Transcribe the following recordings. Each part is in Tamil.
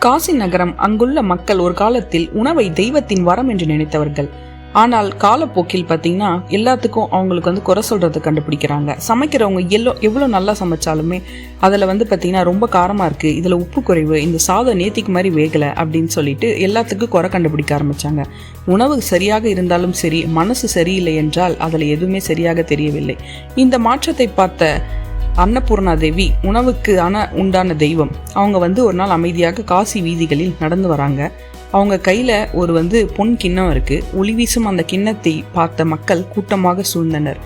காசி நகரம் அங்குள்ள மக்கள் ஒரு காலத்தில் உணவை தெய்வத்தின் வரம் என்று நினைத்தவர்கள். ஆனால் காலப்போக்கில் பார்த்தீங்கன்னா எல்லாத்துக்கும் அவங்களுக்கு வந்து குறை சொல்கிறத கண்டுபிடிக்கிறாங்க. சமைக்கிறவங்க எல்லோ எவ்வளோ நல்லா சமைச்சாலுமே அதில் வந்து பார்த்தீங்கன்னா ரொம்ப காரமாக இருக்குது இதில் உப்பு குறைவு இந்த சாதம் நேத்திக்கு மாதிரி வேகலை அப்படின்னு சொல்லிட்டு எல்லாத்துக்கும் குறை கண்டுபிடிக்க ஆரம்பித்தாங்க உணவு சரியாக இருந்தாலும் சரி மனசு சரியில்லை என்றால் அதில் எதுவுமே சரியாக தெரியவில்லை. இந்த மாற்றத்தை பார்த்த அன்னபூர்ணா தேவி உணவுக்கு ஆன உண்டான தெய்வம். அவங்க வந்து ஒரு நாள் அமைதியாக காசி வீதிகளில் நடந்து வராங்க. அவங்க கையில் ஒரு வந்து பொன் கிண்ணம் இருக்குது ஒளி வீசும் அந்த கிண்ணத்தை பார்த்த மக்கள் கூட்டமாக சூழ்ந்தனர்.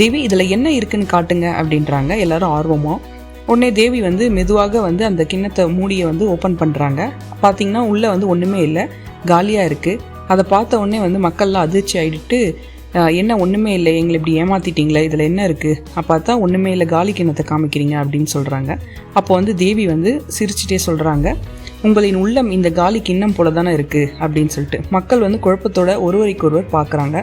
தேவி இதில் என்ன இருக்குன்னு காட்டுங்க அப்படின்றாங்க. எல்லாரும் ஆர்வமாக உடனே தேவி வந்து மெதுவாக வந்து அந்த கிண்ணத்தை மூடியை வந்து ஓப்பன் பண்ணுறாங்க பார்த்தீங்கன்னா உள்ளே வந்து ஒன்றுமே இல்லை. காலியாக இருக்குது அதை பார்த்த உடனே வந்து மக்கள்லாம் அதிர்ச்சி ஆகிட்டு என்ன ஒன்றுமே இல்லை. எங்களை இப்படி ஏமாத்திட்டீங்களே? இதில் என்ன இருக்குது அப்போ பார்த்தா ஒன்றுமே இல்லை. காலி கிண்ணத்தை காமிக்கிறீங்க அப்படின்னு சொல்கிறாங்க அப்போ வந்து தேவி வந்து சிரிச்சிட்டே சொல்கிறாங்க உங்களின் உள்ளம் இந்த காலி கிண்ணம் போல தானே இருக்குது அப்படின்னு சொல்லிட்டு. மக்கள் வந்து குழப்பத்தோட ஒருவரைக்கொருவர் பார்க்குறாங்க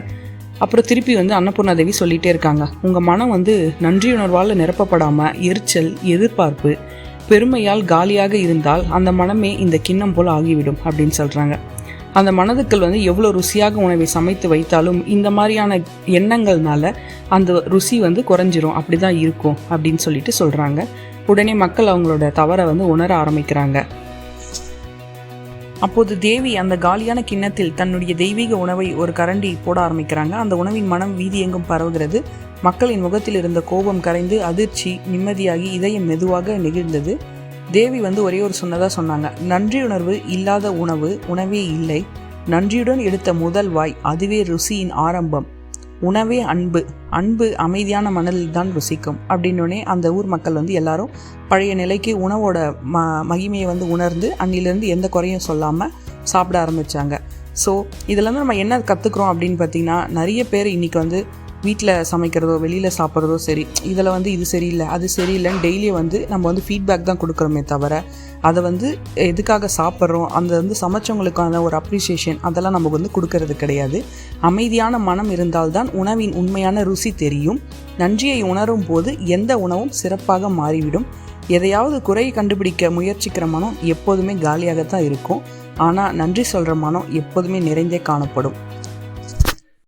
அப்புறம் திருப்பி வந்து அன்னபூர்ணா தேவி சொல்லிகிட்டே இருக்காங்க உங்கள் மனம் வந்து நன்றியுணர்வால் நிரப்பப்படாமல் எரிச்சல் எதிர்பார்ப்பு பெருமையால் காலியாக இருந்தால் அந்த மனமே இந்த கிண்ணம் போல் ஆகிவிடும் அப்படின்னு சொல்கிறாங்க அந்த மனதுக்கள் வந்து எவ்வளோ ருசியாக உணவை சமைத்து வைத்தாலும் இந்த மாதிரியான எண்ணங்கள்னால அந்த ருசி வந்து குறைஞ்சிரும். அப்படி தான் இருக்கும் அப்படின்னு சொல்லிட்டு சொல்கிறாங்க உடனே மக்கள் அவங்களோட தவறை வந்து உணர ஆரம்பிக்கிறாங்க. அப்போது தேவி அந்த காலியான கிண்ணத்தில் தன்னுடைய தெய்வீக உணவை ஒரு கரண்டி போட ஆரம்பிக்கிறாங்க. அந்த உணவின் மனம் வீதி எங்கும் பரவுகிறது. மக்களின் முகத்தில் இருந்த கோபம் கரைந்து அதிர்ச்சி நிம்மதியாகி இதயம் மெதுவாக நெகிழ்ந்தது. தேவி வந்து ஒரே ஒரு சொன்னதாக சொன்னாங்க. நன்றியுணர்வு இல்லாத உணவு உணவே இல்லை. நன்றியுடன் எடுத்த முதல் வாய் அதுவே ருசியின் ஆரம்பம். உணவே அன்பு. அன்பு அமைதியான மணலில் தான் ருசிக்கும். அப்படின்னோடனே அந்த ஊர் மக்கள் வந்து எல்லாரும் பழைய நிலைக்கு உணவோட ம மகிமையை வந்து உணர்ந்து அன்னிலேருந்து எந்த குறையும் சொல்லாமல் சாப்பிட ஆரம்பித்தாங்க ஸோ இதில் நம்ம என்ன கற்றுக்குறோம் அப்படின்னு பார்த்தீங்கன்னா நிறைய பேர் இன்றைக்கி வந்து வீட்டில் சமைக்கிறதோ வெளியில் சாப்பிட்றதோ சரி இதில் வந்து இது சரியில்லை அது சரியில்லைன்னு டெய்லியும் வந்து நம்ம வந்து ஃபீட்பேக் தான் கொடுக்குறோமே தவிர அதை வந்து எதுக்காக சாப்பிட்றோம் அந்த வந்து சமைச்சவங்களுக்கான ஒரு அப்ரிசியேஷன் அதெல்லாம் நமக்கு வந்து கொடுக்கறது கிடையாது. அமைதியான மனம் இருந்தால்தான் உணவின் உண்மையான ருசி தெரியும். நன்றியை உணரும் போது எந்த உணவும் சிறப்பாக மாறிவிடும். எதையாவது குறை கண்டுபிடிக்க முயற்சிக்கிற மனம் எப்போதுமே காலியாகத்தான் இருக்கும். ஆனால் நன்றி சொல்கிற மனம் எப்போதுமே நிறைந்தே காணப்படும்.